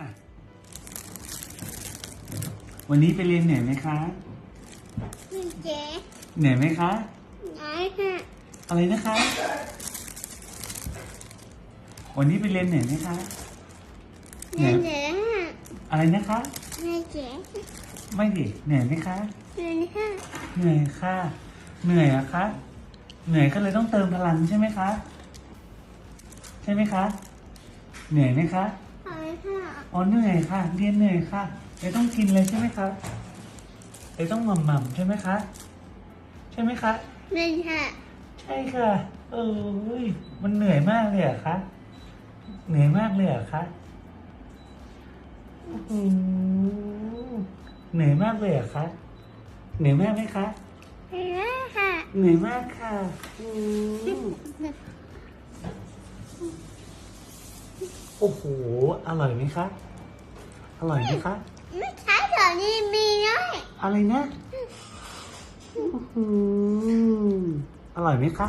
อะวันนี้ไปเรียนเหนื่อยไหมคะพี่เจ๊เหนื่อยไหมคะไหนค่ะอะไรนะคะ วันนี้ไปเรียนเหนื่อยไหมคะเดี๋ยวเดี๋ยวค่ะอะไรนะคะไม่เจ๊ไม่ดิเหนื่อยไหมคะเดี๋ยวค่ะเหนื่อยค่ะ เหนื่อยอะคะเหนื่อยก็เลยต้องเติมพลังใช่ไหมคะ ใช่ไหมคะ เหนื่อยไหมคะไป ค่ะ อ๋อเหนื่อยค่ะ เรียนเหนื่อยค่ะเลยต้องกินเลยใช่ไหมคะเลยต้องหม่ำหม่ำๆใช่ไหมคะ ใช่ไหมคะเดินค่ะใช่ค่ะ เออมันเหนื่อยมากเลยเหรอะคะ เหนื่อยมากเลยเหรอะคะอื้อหือเหนื่อยมากเลยเหรอะคะ เหนื่อยมากไหมคะไปแล้วค่ะเหนื่อยมากค่ะ อืม โอ้โห อร่อยไหมคะ อร่อยไหมคะ ไม่ใช่เหรอนี่มีน้อยอะไรนะอื้อหืออร่อยไหมคะ